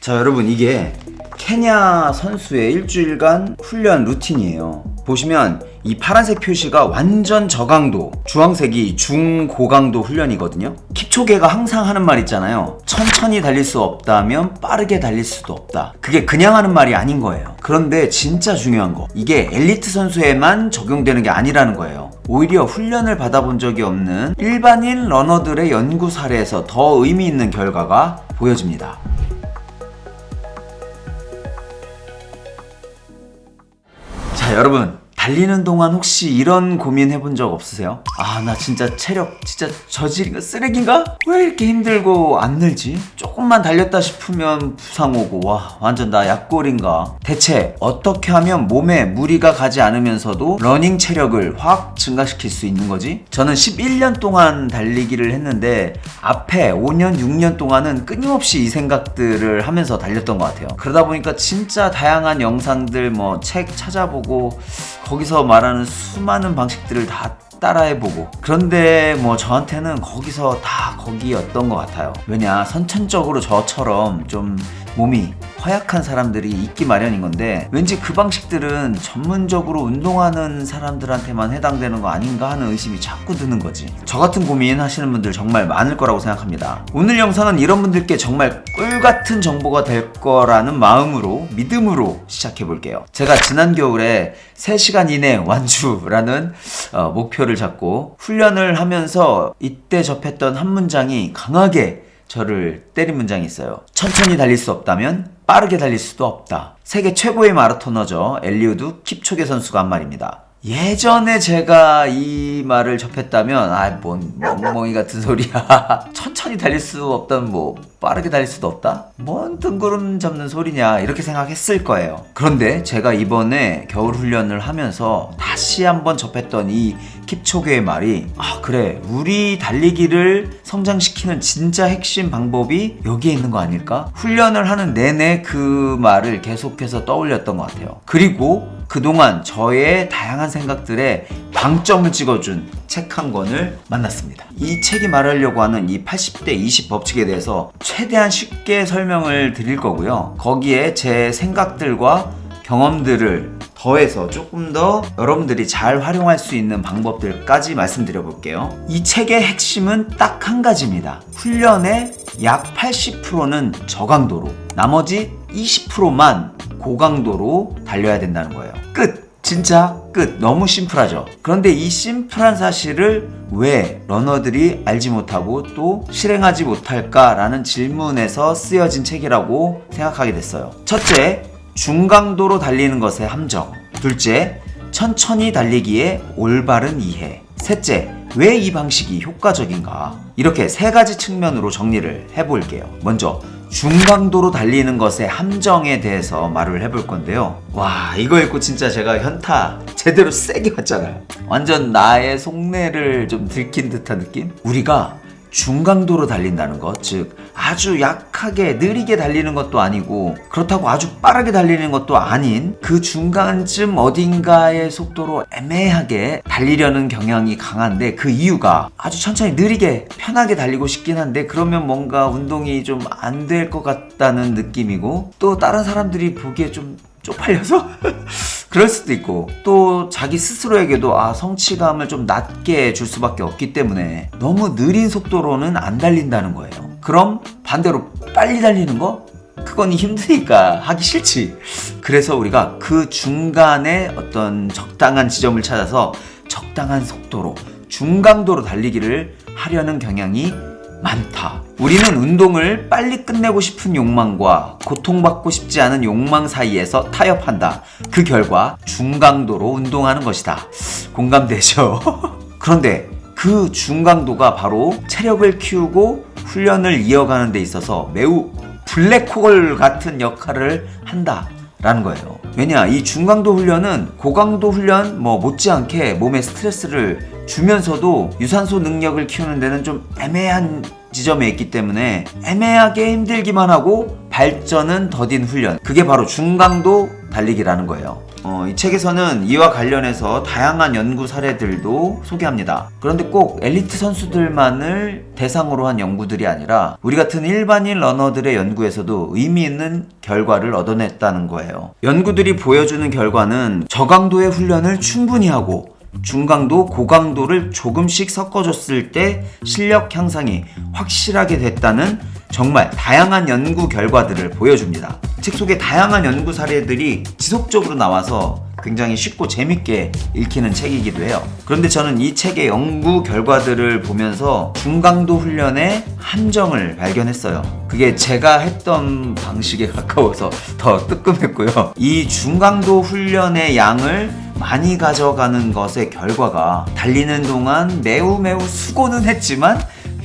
자 여러분 이게 케냐 선수의 일주일간 훈련 루틴이에요. 보시면 이 파란색 표시가 완전 저강도, 주황색이 중고강도 훈련이거든요. 킵초게가 항상 하는 말 있잖아요. 천천히 달릴 수 없다면 빠르게 달릴 수도 없다. 그게 그냥 하는 말이 아닌 거예요. 그런데 진짜 중요한 거. 이게 엘리트 선수에만 적용되는 게 아니라는 거예요. 오히려 훈련을 받아본 적이 없는 일반인 러너들의 연구 사례에서 더 의미 있는 결과가 보여집니다. 여러분 달리는 동안 혹시 이런 고민 해본 적 없으세요? 아 나 진짜 체력 진짜 저질인가 쓰레기인가? 왜 이렇게 힘들고 안 늘지? 조금만 달렸다 싶으면 부상 오고 와 완전 나 약골인가? 대체 어떻게 하면 몸에 무리가 가지 않으면서도 러닝 체력을 확 증가시킬 수 있는 거지? 저는 11년 동안 달리기를 했는데 앞에 5년 6년 동안은 끊임없이 이 생각들을 하면서 달렸던 것 같아요. 그러다 보니까 진짜 다양한 영상들 뭐 책 찾아보고 거기서 말하는 수많은 방식들을 다 따라해보고 그런데 뭐 저한테는 거기서 다 거기였던 것 같아요. 왜냐 선천적으로 저처럼 좀 몸이 허약한 사람들이 있기 마련인 건데 왠지 그 방식들은 전문적으로 운동하는 사람들한테만 해당되는 거 아닌가 하는 의심이 자꾸 드는 거지. 저 같은 고민 하시는 분들 정말 많을 거라고 생각합니다. 오늘 영상은 이런 분들께 정말 꿀 같은 정보가 될 거라는 마음으로 믿음으로 시작해 볼게요. 제가 지난 겨울에 3시간 이내 완주라는 어, 목표를 잡고 훈련을 하면서 이때 접했던 한 문장이 강하게 저를 때린 문장이 있어요. 천천히 달릴 수 없다면 빠르게 달릴 수도 없다. 세계 최고의 마라토너죠. 엘리우드 킵초게 선수가 한 말입니다. 예전에 제가 이 말을 접했다면 아뭔 멍멍이 같은 소리야 천천히 달릴 수 없다면 뭐 빠르게 달릴 수도 없다? 뭔 뜬구름 잡는 소리냐? 이렇게 생각했을 거예요. 그런데 제가 이번에 겨울 훈련을 하면서 다시 한번 접했던 이 킵초게의 말이 아 그래. 우리 달리기를 성장시키는 진짜 핵심 방법이 여기에 있는 거 아닐까? 훈련을 하는 내내 그 말을 계속해서 떠올렸던 것 같아요. 그리고 그동안 저의 다양한 생각들에 방점을 찍어준 책 한 권을 만났습니다. 이 책이 말하려고 하는 이 80대 20 법칙에 대해서 최대한 쉽게 설명을 드릴 거고요. 거기에 제 생각들과 경험들을 더해서 조금 더 여러분들이 잘 활용할 수 있는 방법들까지 말씀드려 볼게요. 이 책의 핵심은 딱 한 가지입니다. 훈련의 약 80%는 저강도로, 나머지 20%만 고강도로 달려야 된다는 거예요. 끝! 진짜 끝! 너무 심플하죠? 그런데 이 심플한 사실을 왜 러너들이 알지 못하고 또 실행하지 못할까라는 질문에서 쓰여진 책이라고 생각하게 됐어요. 첫째, 중강도로 달리는 것의 함정. 둘째, 천천히 달리기의 올바른 이해. 셋째, 왜 이 방식이 효과적인가? 이렇게 세 가지 측면으로 정리를 해볼게요. 먼저, 중강도로 달리는 것의 함정에 대해서 말을 해볼 건데요. 와, 이거 읽고 진짜 제가 현타 제대로 세게 왔잖아요. 완전 나의 속내를 좀 들킨 듯한 느낌? 우리가 중강도로 달린다는 것, 즉 아주 약하게 느리게 달리는 것도 아니고 그렇다고 아주 빠르게 달리는 것도 아닌 그 중간쯤 어딘가의 속도로 애매하게 달리려는 경향이 강한데 그 이유가 아주 천천히 느리게 편하게 달리고 싶긴 한데 그러면 뭔가 운동이 좀 안 될 것 같다는 느낌이고 또 다른 사람들이 보기에 좀 쪽팔려서 그럴 수도 있고 또 자기 스스로에게도 아 성취감을 좀 낮게 줄 수밖에 없기 때문에 너무 느린 속도로는 안 달린다는 거예요. 그럼 반대로 빨리 달리는 거 그건 힘드니까 하기 싫지. 그래서 우리가 그 중간에 어떤 적당한 지점을 찾아서 적당한 속도로 중강도로 달리기를 하려는 경향이 많다. 우리는 운동을 빨리 끝내고 싶은 욕망과 고통받고 싶지 않은 욕망 사이에서 타협한다. 그 결과 중강도로 운동하는 것이다. 공감되죠? 그런데 그 중강도가 바로 체력을 키우고 훈련을 이어가는 데 있어서 매우 블랙홀 같은 역할을 한다. 라는 거예요. 왜냐, 이 중강도 훈련은 고강도 훈련 뭐 못지않게 몸에 스트레스를 주면서도 유산소 능력을 키우는 데는 좀 애매한 지점에 있기 때문에 애매하게 힘들기만 하고 발전은 더딘 훈련. 그게 바로 중강도 달리기라는 거예요. 어, 이 책에서는 이와 관련해서 다양한 연구 사례들도 소개합니다. 그런데 꼭 엘리트 선수들만을 대상으로 한 연구들이 아니라 우리 같은 일반인 러너들의 연구에서도 의미 있는 결과를 얻어냈다는 거예요. 연구들이 보여주는 결과는 저강도의 훈련을 충분히 하고 중강도, 고강도를 조금씩 섞어줬을 때 실력 향상이 확실하게 됐다는 정말 다양한 연구 결과들을 보여줍니다. 책 속에 다양한 연구 사례들이 지속적으로 나와서 굉장히 쉽고 재밌게 읽히는 책이기도 해요. 그런데 저는 이 책의 연구 결과들을 보면서 중강도 훈련의 함정을 발견했어요. 그게 제가 했던 방식에 가까워서 더 뜨끔했고요. 이 중강도 훈련의 양을 많이 가져가는 것의 결과가 달리는 동안 매우 매우 수고는 했지만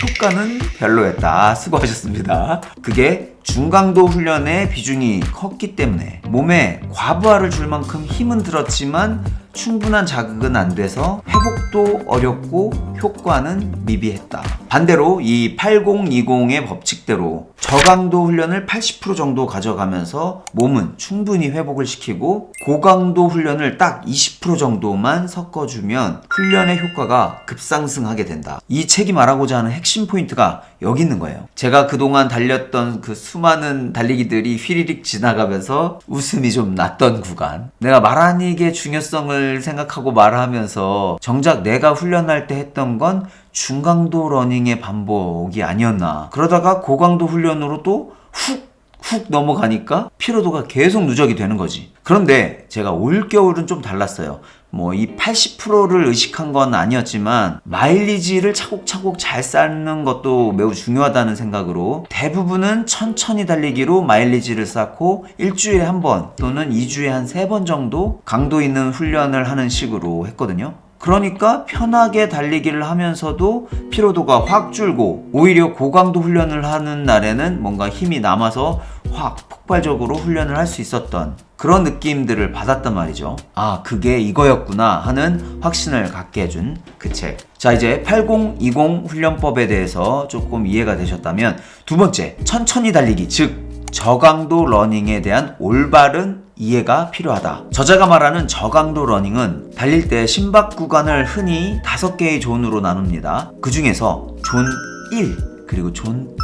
효과는 별로였다. 수고하셨습니다. 그게 중강도 훈련의 비중이 컸기 때문에 몸에 과부하를 줄 만큼 힘은 들었지만 충분한 자극은 안 돼서 회복도 어렵고 효과는 미비했다. 반대로 이 8020의 법칙대로 저강도 훈련을 80% 정도 가져가면서 몸은 충분히 회복을 시키고 고강도 훈련을 딱 20% 정도만 섞어주면 훈련의 효과가 급상승하게 된다. 이 책이 말하고자 하는 핵심 포인트가 여기 있는 거예요. 제가 그동안 달렸던 그 수많은 달리기들이 휘리릭 지나가면서 웃음이 좀 났던 구간. 내가 말하니게 중요성을 생각하고 말하면서 정작 내가 훈련할 때 했던 건 중강도 러닝의 반복이 아니었나. 그러다가 고강도 훈련으로 또 훅 훅 넘어가니까 피로도가 계속 누적이 되는 거지. 그런데 제가 올겨울은 좀 달랐어요. 뭐 이 80%를 의식한 건 아니었지만 마일리지를 차곡차곡 잘 쌓는 것도 매우 중요하다는 생각으로 대부분은 천천히 달리기로 마일리지를 쌓고 일주일에 한 번 또는 2주에 한세번 정도 강도 있는 훈련을 하는 식으로 했거든요. 그러니까 편하게 달리기를 하면서도 피로도가 확 줄고 오히려 고강도 훈련을 하는 날에는 뭔가 힘이 남아서 확 폭발적으로 훈련을 할 수 있었던 그런 느낌들을 받았단 말이죠. 아, 그게 이거였구나 하는 확신을 갖게 해준 그 책. 자, 이제 8020 훈련법에 대해서 조금 이해가 되셨다면 두 번째, 천천히 달리기, 즉 저강도 러닝에 대한 올바른 이해가 필요하다. 저자가 말하는 저강도 러닝은 달릴 때 심박 구간을 흔히 다섯 개의 존으로 나눕니다. 그 중에서 존 1, 그리고 존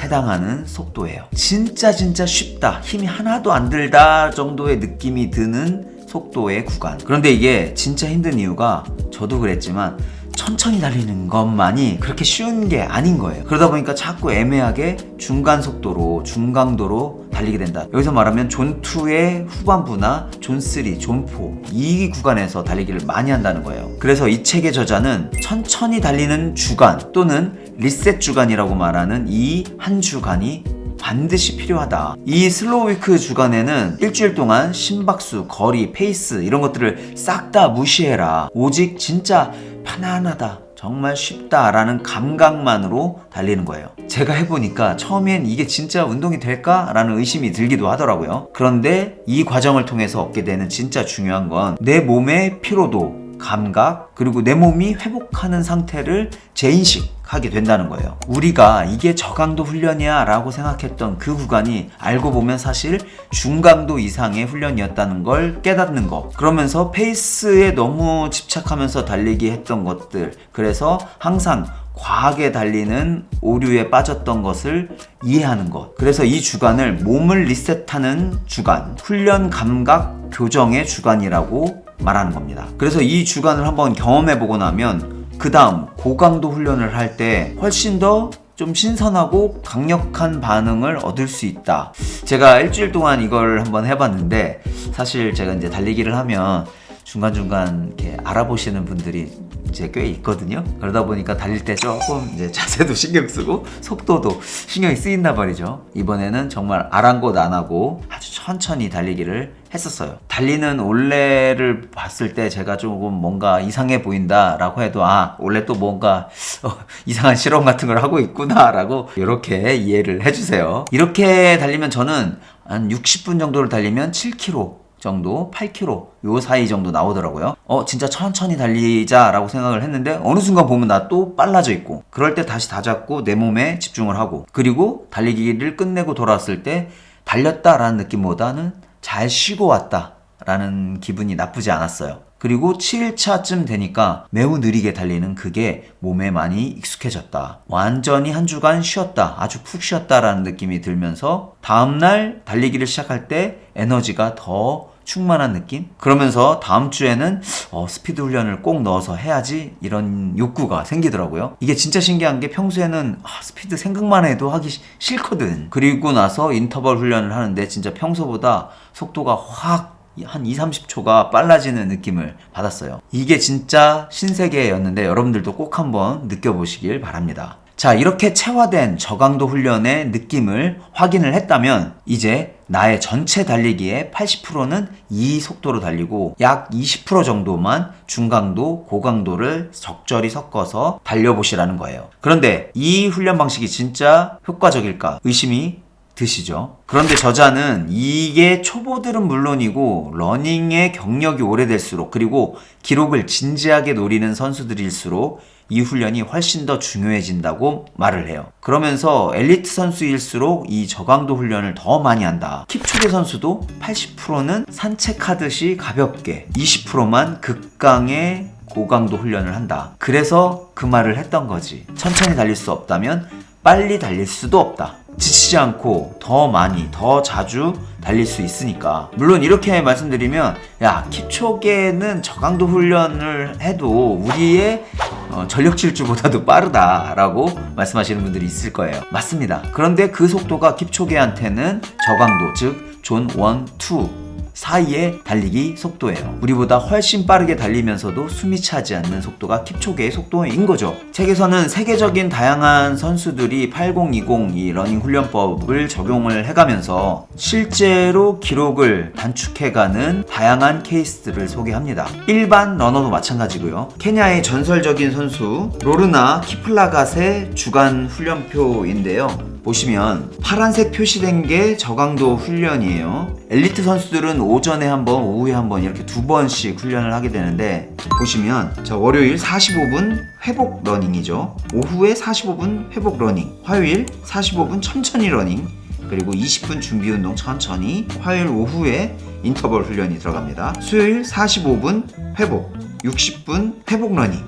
2 해당하는 속도예요. 진짜 진짜 쉽다. 힘이 하나도 안 들다 정도의 느낌이 드는 속도의 구간. 그런데 이게 진짜 힘든 이유가 저도 그랬지만 천천히 달리는 것만이 그렇게 쉬운 게 아닌 거예요. 그러다 보니까 자꾸 애매하게 중간 속도로 중강도로 달리게 된다. 여기서 말하면 존2의 후반부나 존3, 존4 이 구간에서 달리기를 많이 한다는 거예요. 그래서 이 책의 저자는 천천히 달리는 주간 또는 리셋 주간이라고 말하는 이 한 주간이 반드시 필요하다. 이 슬로우 위크 주간에는 일주일 동안 심박수, 거리, 페이스 이런 것들을 싹 다 무시해라. 오직 진짜 편안하다. 정말 쉽다라는 감각만으로 달리는 거예요. 제가 해보니까 처음엔 이게 진짜 운동이 될까라는 의심이 들기도 하더라고요. 그런데 이 과정을 통해서 얻게 되는 진짜 중요한 건 내 몸의 피로도, 감각, 그리고 내 몸이 회복하는 상태를 재인식 하게 된다는 거예요. 우리가 이게 저강도 훈련이야 라고 생각했던 그 구간이 알고 보면 사실 중강도 이상의 훈련이었다는 걸 깨닫는 거. 그러면서 페이스에 너무 집착하면서 달리기 했던 것들. 그래서 항상 과하게 달리는 오류에 빠졌던 것을 이해하는 것. 그래서 이 주간을 몸을 리셋하는 주간, 훈련 감각 교정의 주간이라고 말하는 겁니다. 그래서 이 주간을 한번 경험해 보고 나면 그 다음 고강도 훈련을 할 때 훨씬 더 좀 신선하고 강력한 반응을 얻을 수 있다. 제가 일주일 동안 이걸 한번 해봤는데 사실 제가 이제 달리기를 하면 중간중간 이렇게 알아보시는 분들이 이제 꽤 있거든요. 그러다 보니까 달릴 때 조금 이제 자세도 신경 쓰고 속도도 신경이 쓰인다 말이죠. 이번에는 정말 아랑곳 안 하고 아주 천천히 달리기를 했었어요. 달리는 올레를 봤을 때 제가 조금 뭔가 이상해 보인다라고 해도 아 올레 또 뭔가 어, 이상한 실험 같은 걸 하고 있구나라고 이렇게 이해를 해주세요. 이렇게 달리면 저는 한 60분 정도를 달리면 7km 정도, 8km 요 사이 정도 나오더라고요. 어, 진짜 천천히 달리자라고 생각을 했는데 어느 순간 보면 나 또 빨라져 있고 그럴 때 다시 다잡고 내 몸에 집중을 하고 그리고 달리기를 끝내고 돌아왔을 때 달렸다라는 느낌보다는 잘 쉬고 왔다. 라는 기분이 나쁘지 않았어요. 그리고 7일차쯤 되니까 매우 느리게 달리는 그게 몸에 많이 익숙해졌다. 완전히 한 주간 쉬었다. 아주 푹 쉬었다라는 느낌이 들면서 다음날 달리기를 시작할 때 에너지가 더 충만한 느낌? 그러면서 다음 주에는 어, 스피드 훈련을 꼭 넣어서 해야지 이런 욕구가 생기더라고요. 이게 진짜 신기한 게 평소에는 아, 스피드 생각만 해도 하기 시- 싫거든. 그리고 나서 인터벌 훈련을 하는데 진짜 평소보다 속도가 확한 2, 30초가 빨라지는 느낌을 받았어요. 이게 진짜 신세계였는데 여러분들도 꼭 한번 느껴보시길 바랍니다. 자, 이렇게 체화된 저강도 훈련의 느낌을 확인을 했다면 이제 나의 전체 달리기의 80%는 이 속도로 달리고 약 20% 정도만 중강도, 고강도를 적절히 섞어서 달려보시라는 거예요. 그런데 이 훈련 방식이 진짜 효과적일까 의심이 드시죠. 그런데 저자는 이게 초보들은 물론이고 러닝의 경력이 오래될수록 그리고 기록을 진지하게 노리는 선수들일수록 이 훈련이 훨씬 더 중요해진다고 말을 해요. 그러면서 엘리트 선수일수록 이 저강도 훈련을 더 많이 한다. 킵초게 선수도 80%는 산책하듯이 가볍게 20%만 극강의 고강도 훈련을 한다. 그래서 그 말을 했던 거지. 천천히 달릴 수 없다면 빨리 달릴 수도 없다. 지치지 않고 더 많이, 더 자주 달릴 수 있으니까. 물론 이렇게 말씀드리면, 야, 킵초게는 저강도 훈련을 해도 우리의 어, 전력 질주보다도 빠르다라고 말씀하시는 분들이 있을 거예요. 맞습니다. 그런데 그 속도가 킵초게한테는 저강도, 즉, 존 1, 2, 사이의 달리기 속도예요. 우리보다 훨씬 빠르게 달리면서도 숨이 차지 않는 속도가 킵초게의 속도인 거죠. 책에서는 세계적인 다양한 선수들이 8020 이 러닝 훈련법을 적용을 해가면서 실제로 기록을 단축해가는 다양한 케이스들을 소개합니다. 일반 러너도 마찬가지고요. 케냐의 전설적인 선수 로르나 키플라갓의 주간 훈련표인데요. 보시면 파란색 표시된 게 저강도 훈련이에요. 엘리트 선수들은 오전에 한 번, 오후에 한 번 이렇게 두 번씩 훈련을 하게 되는데 보시면 저 월요일 45분 회복 러닝이죠. 오후에 45분 회복 러닝, 화요일 45분 천천히 러닝, 그리고 20분 준비 운동 천천히 화요일 오후에 인터벌 훈련이 들어갑니다. 수요일 45분 회복, 60분 회복 러닝,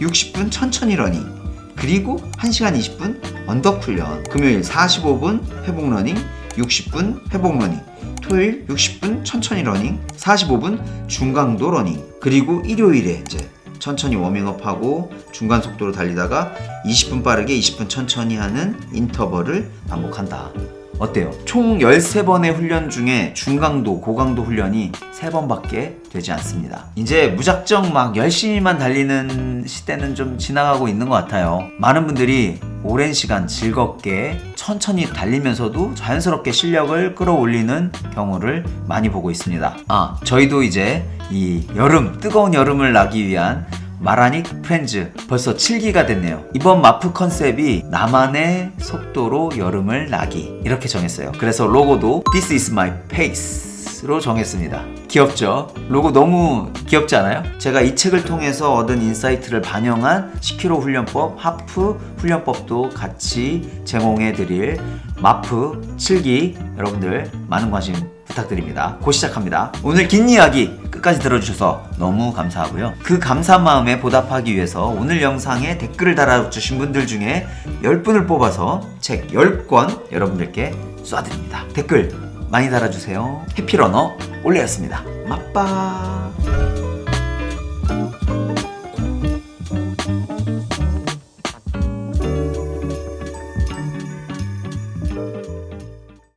60분 천천히 러닝, 그리고 1시간 20분 언덕 훈련. 금요일 45분 회복 러닝 60분 회복 러닝. 토요일 60분 천천히 러닝 45분 중강도 러닝. 그리고 일요일에 이제 천천히 워밍업하고 중간 속도로 달리다가 20분 빠르게 20분 천천히 하는 인터벌을 반복한다 어때요? 총 13번의 훈련 중에 중강도, 고강도 훈련이 3번밖에 되지 않습니다. 이제 무작정 막 열심히만 달리는 시대는 좀 지나가고 있는 것 같아요. 많은 분들이 오랜 시간 즐겁게 천천히 달리면서도 자연스럽게 실력을 끌어올리는 경우를 많이 보고 있습니다. 아, 저희도 이제 이 여름, 뜨거운 여름을 나기 위한 마라닉 프렌즈 벌써 7기가 됐네요. 이번 마프 컨셉이 나만의 속도로 여름을 나기 이렇게 정했어요. 그래서 로고도 This is my pace로 정했습니다. 귀엽죠? 로고 너무 귀엽지 않아요? 제가 이 책을 통해서 얻은 인사이트를 반영한 10km 훈련법, 하프 훈련법도 같이 제공해 드릴 마프 7기 여러분들 많은 관심 부탁드립니다. 곧 시작합니다. 오늘 긴 이야기 끝까지 들어주셔서 너무 감사하고요. 그 감사한 마음에 보답하기 위해서 오늘 영상에 댓글을 달아주신 분들 중에 10분을 뽑아서 책 10권 여러분들께 쏴드립니다. 댓글 많이 달아주세요. 해피러너 올레였습니다. 맛빠.